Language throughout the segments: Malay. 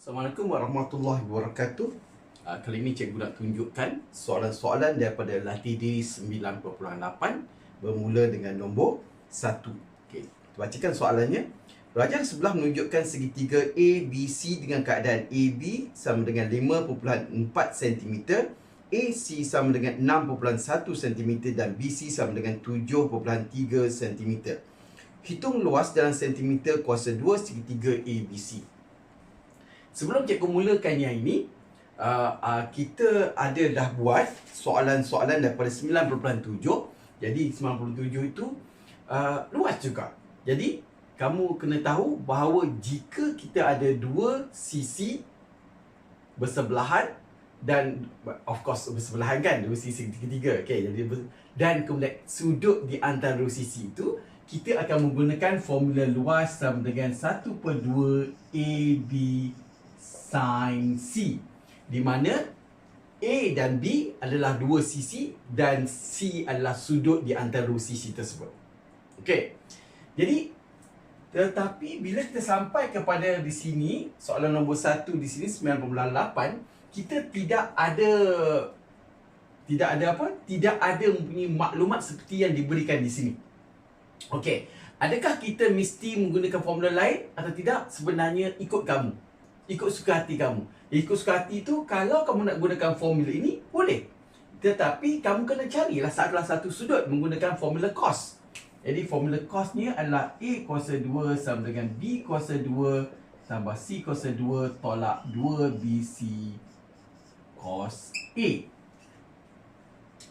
Assalamualaikum warahmatullahi wabarakatuh. Uh, kali ini cikgu nak tunjukkan soalan-soalan daripada latih diri 9.8 bermula dengan nombor 1. Okey, kita bacakan soalannya. Pelajaran sebelah menunjukkan segitiga ABC dengan keadaan AB sama dengan 5.4 cm, AC sama dengan 6.1 cm dan BC sama dengan 7.3 cm. Hitung luas dalam sentimeter kuasa 2 segitiga ABC. Sebelum cikgu mulakan yang ini, uh, uh, kita ada dah buat soalan-soalan daripada 9.7. Jadi 97 itu uh, luas juga. Jadi kamu kena tahu bahawa jika kita ada dua sisi bersebelahan dan of course bersebelahan kan dua sisi ketiga okey jadi dan kemudian sudut di antara dua sisi itu kita akan menggunakan formula luas sama dengan 1 per 2 AB sin C di mana A dan B adalah dua sisi dan C adalah sudut di antara dua sisi tersebut. Okey. Jadi tetapi bila kita sampai kepada di sini, soalan nombor 1 di sini 9.8, kita tidak ada tidak ada apa? Tidak ada mempunyai maklumat seperti yang diberikan di sini. Okey. Adakah kita mesti menggunakan formula lain atau tidak? Sebenarnya ikut kamu. Ikut suka hati kamu. Ikut suka hati itu kalau kamu nak gunakan formula ini, boleh. Tetapi kamu kena carilah salah satu sudut menggunakan formula cos. Jadi formula cos ni adalah A kuasa 2 sama dengan B kuasa 2 tambah C kuasa 2 tolak 2BC cos A.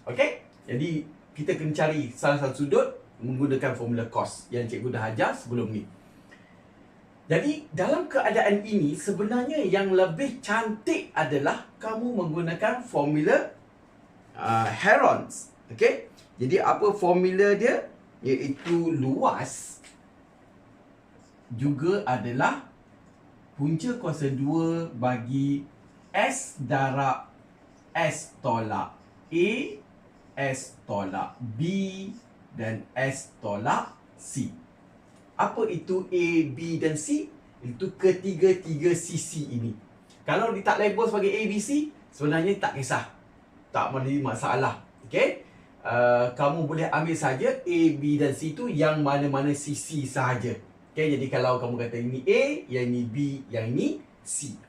Okey? Jadi kita kena cari salah satu sudut menggunakan formula cos yang cikgu dah ajar sebelum ni. Jadi dalam keadaan ini sebenarnya yang lebih cantik adalah kamu menggunakan formula uh, Heron's. Okey? Jadi apa formula dia? iaitu luas juga adalah punca kuasa 2 bagi S darab S tolak A S tolak B dan S tolak C apa itu A, B dan C? Itu ketiga-tiga sisi ini Kalau dia tak label sebagai A, B, C Sebenarnya tak kisah Tak ada masalah Okay Uh, kamu boleh ambil saja A, B dan C itu yang mana-mana sisi sahaja. Okay, jadi kalau kamu kata ini A, yang ini B, yang ini C.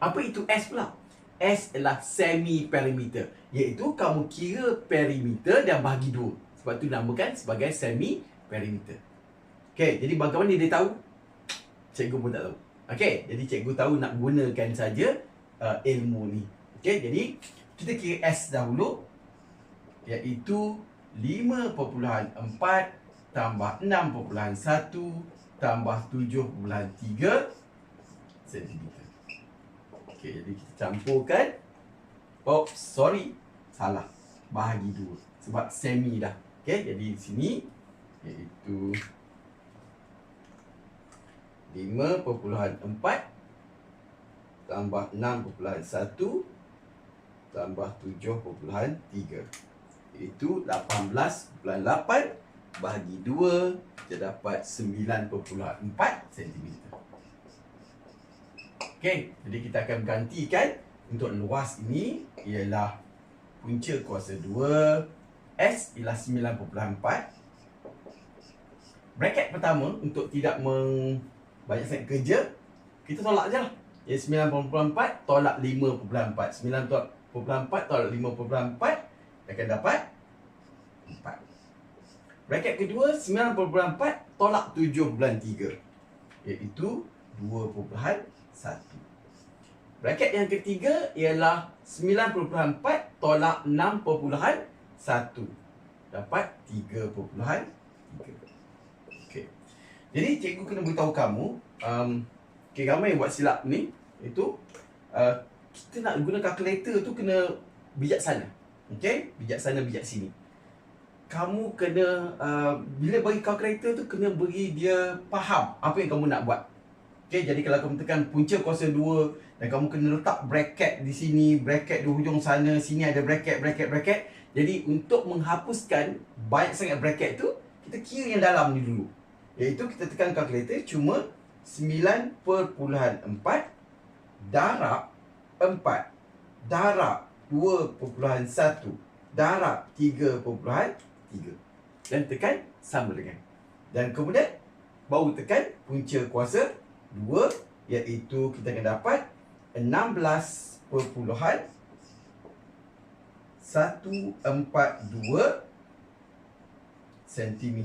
Apa itu S pula? S adalah semi perimeter. Iaitu kamu kira perimeter dan bagi dua. Sebab itu namakan sebagai semi perimeter. Okay, jadi bagaimana dia tahu? Cikgu pun tak tahu. Okay, jadi cikgu tahu nak gunakan saja uh, ilmu ni. Okay, jadi kita kira S dahulu iaitu 5.4 tambah 6.1 tambah 7.3 cm. Okey, jadi kita campurkan. Oh, sorry. Salah. Bahagi dua. Sebab semi dah. Okey, jadi di sini iaitu 5.4 tambah 6.1 tambah 7.3 itu 18.8 bahagi 2 kita dapat 9.4 cm. Okey, jadi kita akan gantikan untuk luas ini ialah punca kuasa 2 S ialah 9.4 Bracket pertama untuk tidak meng banyak sangat kerja kita tolak je lah. Ya 9.4 tolak 5.4. 9.4 tolak 5.4 akan dapat 4. Bracket kedua 9.4 tolak 7.3 iaitu 2.1. Bracket yang ketiga ialah 9.4 tolak 6.1 dapat 3.3. Jadi cikgu kena beritahu kamu um okay, ramai yang buat silap ni itu uh, kita nak guna kalkulator tu kena bijaksana. Okay, bijaksana bijak sini. Kamu kena uh, bila bagi kalkulator tu kena beri dia faham apa yang kamu nak buat. Okay, jadi kalau kamu tekan punca kuasa 2 dan kamu kena letak bracket di sini, bracket di hujung sana, sini ada bracket, bracket, bracket. Jadi untuk menghapuskan banyak sangat bracket tu, kita kira yang dalam ni dulu. Iaitu kita tekan kalkulator cuma 9.4 darab 4 darab 2.1 darab 3.3 dan tekan sama dengan. Dan kemudian baru tekan punca kuasa 2 iaitu kita akan dapat 16.142 cm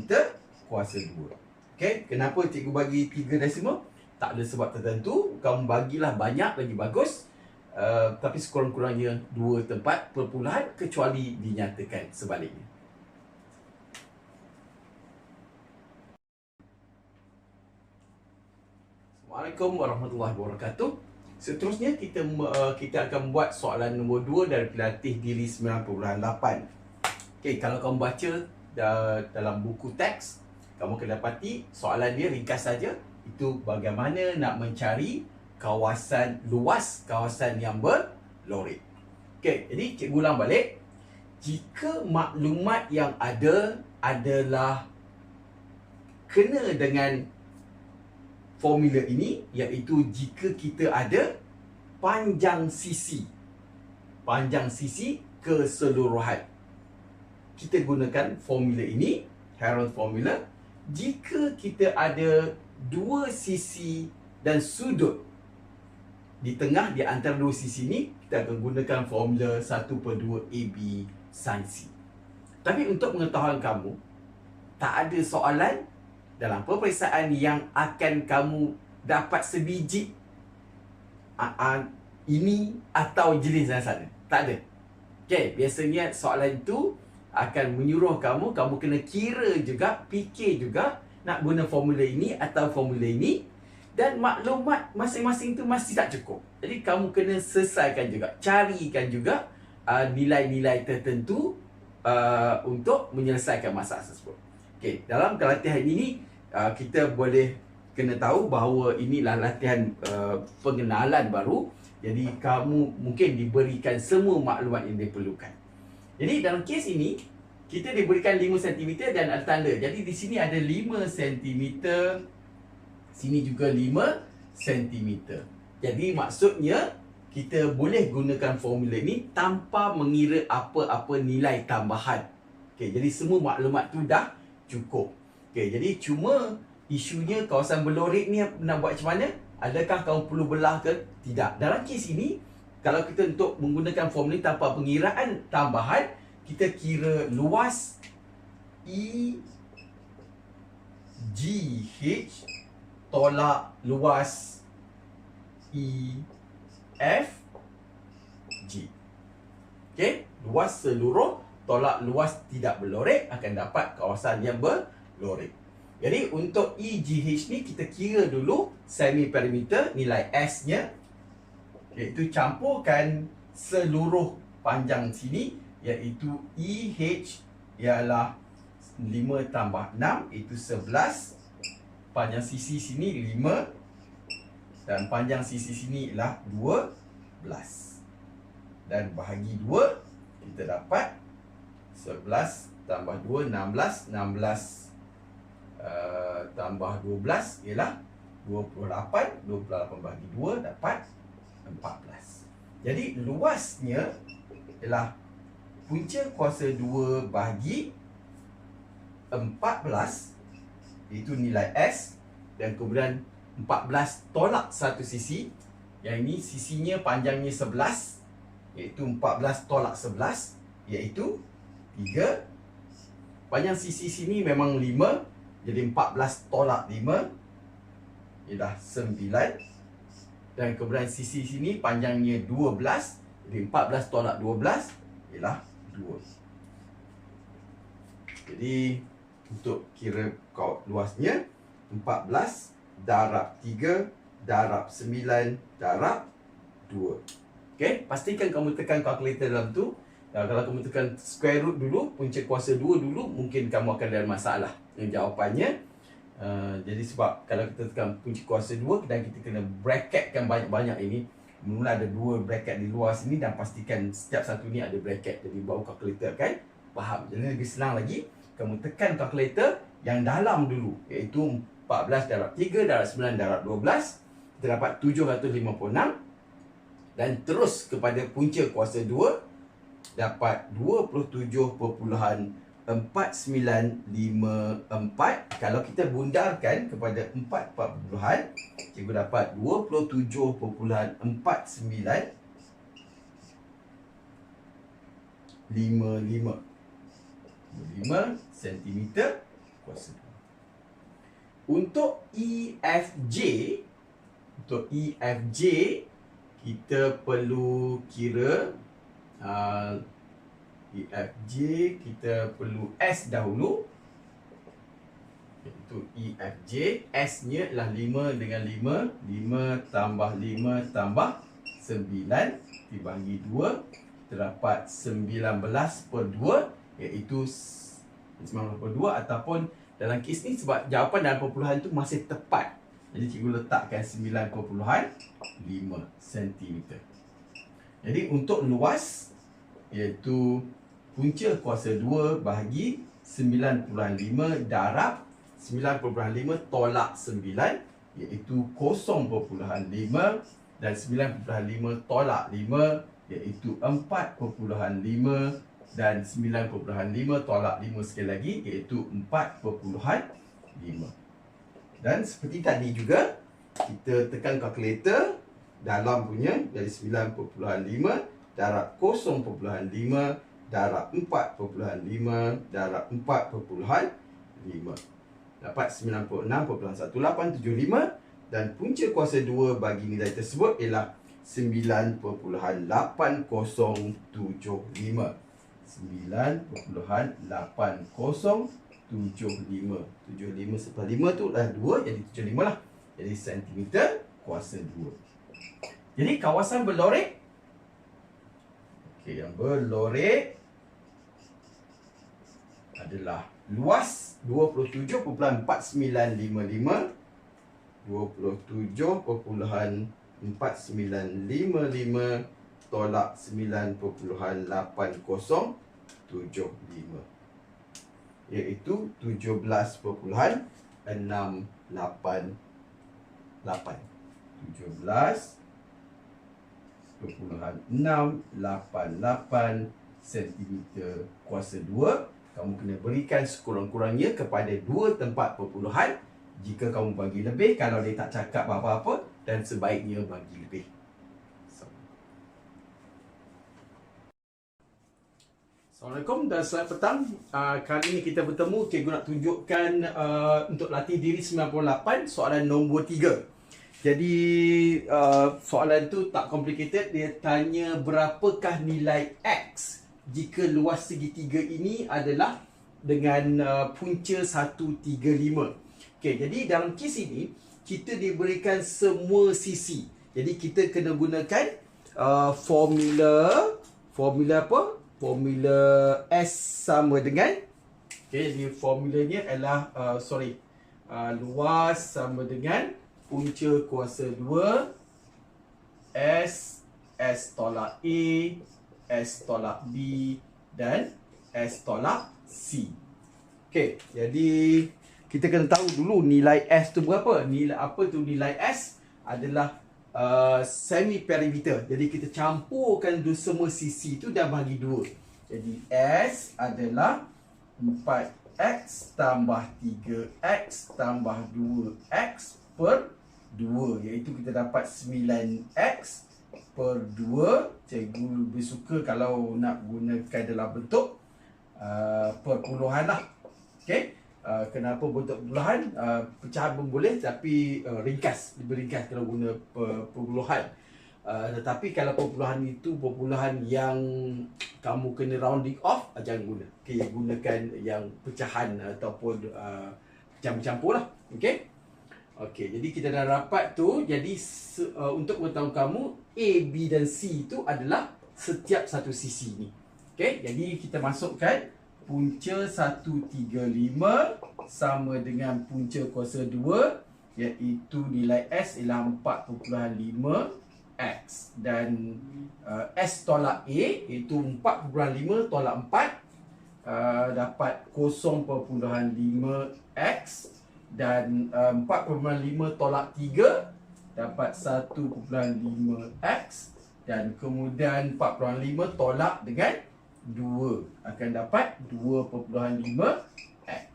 kuasa 2 Okay, kenapa cikgu bagi 3 desimal? Tak ada sebab tertentu. Kamu bagilah banyak lagi bagus. Uh, tapi sekurang-kurangnya 2 tempat perpuluhan kecuali dinyatakan sebaliknya. Assalamualaikum warahmatullahi wabarakatuh. Seterusnya kita uh, kita akan buat soalan nombor 2 dari pelatih diri 9.8. Okey, kalau kamu baca uh, dalam buku teks kamu akan dapati soalan dia ringkas saja itu bagaimana nak mencari kawasan luas kawasan yang berlorik. Okey, jadi cikgu ulang balik. Jika maklumat yang ada adalah kena dengan formula ini iaitu jika kita ada panjang sisi panjang sisi keseluruhan kita gunakan formula ini Heron formula jika kita ada dua sisi dan sudut di tengah di antara dua sisi ni kita akan gunakan formula 1 per 2 AB sin C. Tapi untuk pengetahuan kamu, tak ada soalan dalam peperiksaan yang akan kamu dapat sebiji ini atau jenis yang sana. Tak ada. Okay, biasanya soalan itu akan menyuruh kamu kamu kena kira juga fikir juga nak guna formula ini atau formula ini dan maklumat masing-masing tu masih tak cukup. Jadi kamu kena selesaikan juga, carikan juga uh, nilai-nilai tertentu uh, untuk menyelesaikan masalah tersebut. Okey, dalam latihan ini uh, kita boleh kena tahu bahawa inilah latihan uh, pengenalan baru. Jadi kamu mungkin diberikan semua maklumat yang diperlukan. Jadi dalam kes ini kita diberikan 5 cm dan ada tanda. Jadi di sini ada 5 cm. Sini juga 5 cm. Jadi maksudnya kita boleh gunakan formula ini tanpa mengira apa-apa nilai tambahan. Okey, jadi semua maklumat tu dah cukup. Okey, jadi cuma isunya kawasan berlorik ni nak buat macam mana? Adakah kamu perlu belah ke? Tidak. Dalam kes ini kalau kita untuk menggunakan formula tanpa pengiraan tambahan, kita kira luas E G H tolak luas E F G. Okey, luas seluruh tolak luas tidak berlorek akan dapat kawasan yang berlorek. Jadi untuk EGH ni kita kira dulu semi perimeter nilai S-nya iaitu campurkan seluruh panjang sini iaitu EH ialah 5 tambah 6 itu 11 panjang sisi sini 5 dan panjang sisi sini ialah 12 dan bahagi 2 kita dapat 11 tambah 2 16 16 uh, tambah 12 ialah 28 28 bahagi 2 dapat 14. Jadi luasnya ialah punca kuasa 2 bahagi 14 itu nilai S dan kemudian 14 tolak satu sisi. Yang ini sisinya panjangnya 11 iaitu 14 tolak 11 iaitu 3 panjang sisi sini memang 5 jadi 14 tolak 5 ialah 9 dan kemudian sisi sini panjangnya 12 jadi 14 tolak 12 ialah 2 jadi untuk kira luasnya 14 darab 3 darab 9 darab 2 Okay, pastikan kamu tekan kalkulator dalam tu. Dan kalau kamu tekan square root dulu, punca kuasa 2 dulu, mungkin kamu akan ada masalah dengan jawapannya. Uh, jadi sebab kalau kita tekan kunci kuasa 2 dan kita kena bracketkan banyak-banyak ini Mula ada dua bracket di luar sini dan pastikan setiap satu ni ada bracket. Jadi baru kalkulator kan? Faham? Jadi lebih senang lagi Kamu tekan kalkulator yang dalam dulu Iaitu 14 darab 3 darab 9 darab 12 Kita dapat 756 dan terus kepada punca kuasa 2 dapat 27.4954 kalau kita bundarkan kepada 4 perpuluhan cikgu dapat 27.49 55 5 cm kuasa. 2 untuk EFJ untuk EFJ kita perlu kira uh, EFJ kita perlu S dahulu. Iaitu EFJ S nya adalah 5 dengan 5 5 tambah 5 tambah 9 dibagi 2 terdapat 19 per 2 iaitu 19 per 2 ataupun dalam kes ni sebab jawapan dalam perpuluhan tu masih tepat. Jadi cikgu letakkan 9.5 cm. Jadi untuk luas iaitu punca kuasa 2 bahagi 9.5 darab 9.5 tolak 9 iaitu 0.5 dan 9.5 tolak 5 iaitu 4.5 dan 9.5 tolak 5 sekali lagi iaitu 4.5 dan seperti tadi juga kita tekan kalkulator dalam punya dari 9.5 darab 0.5 darab 4.5 darab 4.5 dapat 96.1875 dan punca kuasa 2 bagi nilai tersebut ialah 9.8075 9.8075 75 75 sebelah 5 tu dah 2 jadi 75 lah. Jadi sentimeter kuasa 2 jadi kawasan berlorek yang berlorek adalah luas 27.4955 27.4955 tolak 9.8075 iaitu 17.688 17.688 cm kuasa 2 kamu kena berikan sekurang-kurangnya kepada dua tempat perpuluhan jika kamu bagi lebih kalau dia tak cakap apa-apa dan sebaiknya bagi lebih Assalamualaikum dan selamat petang. Uh, kali ini kita bertemu, cikgu nak tunjukkan uh, untuk latih diri 98 soalan nombor 3. Jadi uh, soalan tu tak complicated, dia tanya berapakah nilai X jika luas segitiga ini adalah dengan uh, punca 135. Okay, jadi dalam kes ini, kita diberikan semua sisi. Jadi kita kena gunakan uh, formula, formula apa? formula S sama dengan okay, jadi formulanya adalah uh, sorry uh, luas sama dengan punca kuasa 2 S S tolak A S tolak B dan S tolak C Okay, jadi kita kena tahu dulu nilai S tu berapa nilai apa tu nilai S adalah Uh, semi perimeter. Jadi kita campurkan dua semua sisi tu dan bagi dua. Jadi S adalah 4X tambah 3X tambah 2X per 2. Iaitu kita dapat 9X per 2. Cikgu lebih suka kalau nak gunakan dalam bentuk uh, perpuluhan lah. Okay. Uh, kenapa bentuk perpuluhan uh, pecahan pun boleh tapi uh, ringkas lebih ringkas kalau guna perpuluhan uh, tetapi kalau perpuluhan itu perpuluhan yang kamu kena rounding off uh, jangan guna okay, gunakan yang pecahan ataupun uh, campur-campur lah okay? Okay, jadi kita dah rapat tu jadi uh, untuk mengetahui kamu A, B dan C itu adalah setiap satu sisi ni okay? jadi kita masukkan punca 135 sama dengan punca kuasa 2 iaitu nilai S ialah 4.5 X dan uh, S tolak A iaitu 4.5 tolak 4 uh, dapat 0.5 X dan uh, 4.5 tolak 3 dapat 1.5 X dan kemudian 4.5 tolak dengan 2 akan dapat 2.5 X.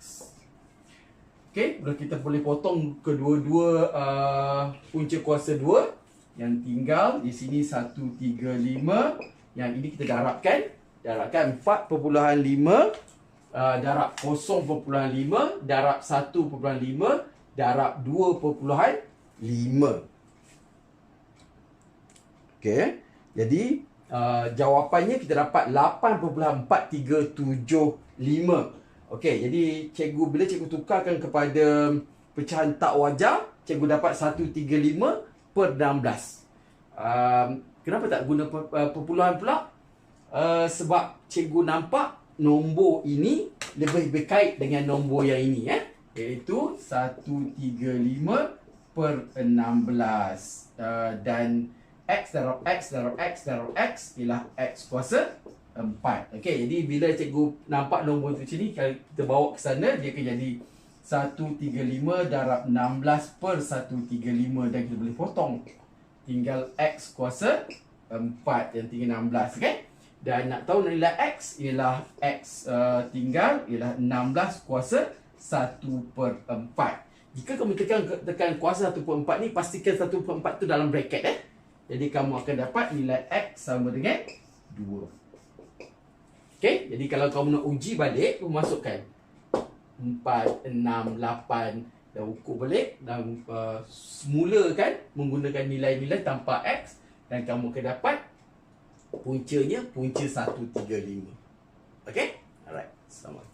Okey, boleh kita boleh potong kedua-dua uh, punca kuasa 2 yang tinggal di sini 135 yang ini kita darabkan darabkan 4.5 uh, darab 0.5 darab 1.5 darab 2.5 Okey, jadi uh, jawapannya kita dapat 8.4375 Okey, jadi cikgu bila cikgu tukarkan kepada pecahan tak wajar, cikgu dapat 135 per 16. Um, kenapa tak guna uh, perpuluhan pula? Uh, sebab cikgu nampak nombor ini lebih berkait dengan nombor yang ini eh. Iaitu 135 per 16. Uh, dan X darab X darab X darab X ialah X kuasa empat. Okey, jadi bila cikgu nampak nombor tu sini, kalau kita bawa ke sana, dia akan jadi 135 darab 16 per 135 dan kita boleh potong. Tinggal X kuasa 4 yang tinggal 16, okey? Dan nak tahu nilai X, ialah X uh, tinggal, ialah 16 kuasa 1 per 4. Jika kamu tekan tekan kuasa 1 per 4 ni, pastikan 1 per 4 tu dalam bracket eh. Jadi kamu akan dapat nilai X sama dengan 2. Okay, jadi kalau kau nak uji balik, kau masukkan 4, 6, 8 dan ukur balik dan uh, mulakan menggunakan nilai-nilai tanpa X dan kamu akan dapat puncanya punca 135. Okay? Alright. Selamat.